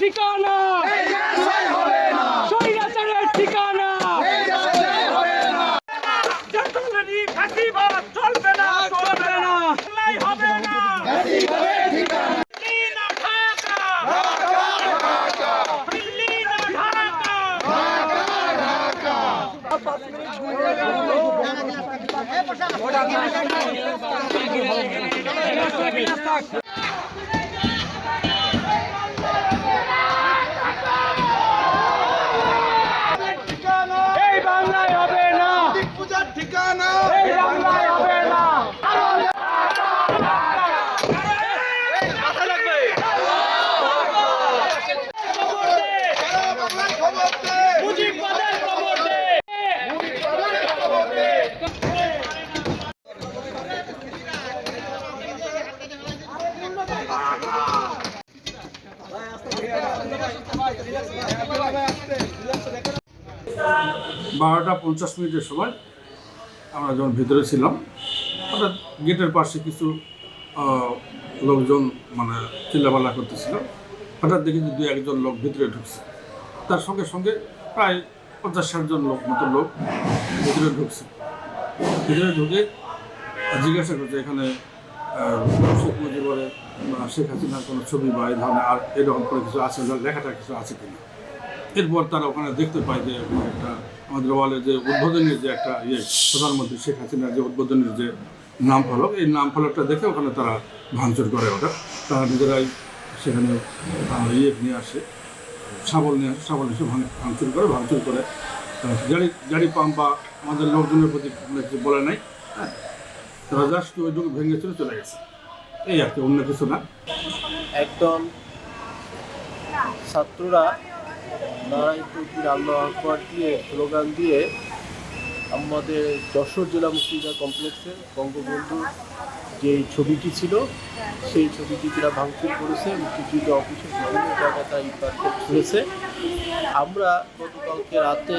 ঠিকানা। স্বৈরাচারের ঠিকানা। চলবে না চলবে না। হবে না। দিল্লি না ঢাকা দিল্লি না ঢাকা এই বাংলায় হবে না পূজার ঠিকানা এই বাংলায় হবে না সারা বাংলায় খবর দে মুজিববাদের খবর দে খবর দে বারোটা পঞ্চাশ মিনিটের সময় আমরা যখন ভিতরে ছিলাম হঠাৎ গেটের পাশে কিছু লোকজন মানে চিল্লাপাল্লা করতেছিল। হঠাৎ দেখি যে দু একজন লোক ভিতরে ঢুকছে। তার সঙ্গে সঙ্গে প্রায় পঞ্চাশ ষাটজন লোক মতো লোক ভিতরে ঢুকছে। ভিতরে ঢুকে জিজ্ঞাসা করছে, এখানে শেখ মুজিবরের শেখ হাসিনার কোনো ছবি বা এই ধরনের আর এরকম করে কিছু আছে? লেখাটা কিছু আছে কিনা? এরপর তারা ওখানে দেখতে পায় যে একটা আমাদের ওয়ালে যে উদ্বোধনের যে একটা ইয়ে প্রধানমন্ত্রী শেখ হাসিনার যে উদ্বোধনের যে নাম ফলক, এই নাম ফলকটা দেখে ওখানে তারা ভাঙচুর করে ওটা। তারা নিজেরাই সেখানে ইয়ে নিয়ে আসে, শাবল নিয়ে আসে, শাবল এসে ভাঙ- ভাঙচুর করে ভাঙচুর করে গাড়ি গাড়ি পাম্প বা আমাদের লোকজনের প্রতি কোনো কিছু বলে নাই হ্যাঁ তারা জাস্ট ওইটুকু ভেঙে চলে চলে গেছে। এই আর কি, অন্য কিছু না। একদম ছাত্ররা নারায়ণ তকবির দিয়ে স্লোগান দিয়ে আমাদের যশোর জেলা মুক্তিযোদ্ধা কমপ্লেক্সের বঙ্গবন্ধু যে ছবিটি ছিল, সেই ছবিটি তারা ভাঙচুর করেছে, মুক্তিযুদ্ধ অফিসের বিভিন্ন জায়গায় তারা ইটপাটকেল ছুঁড়েছে আমরা গতকালকে রাতে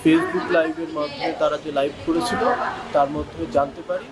ফেসবুক লাইভের মাধ্যমে তারা যে লাইভ করেছিল, তার মাধ্যমে জানতে পারি।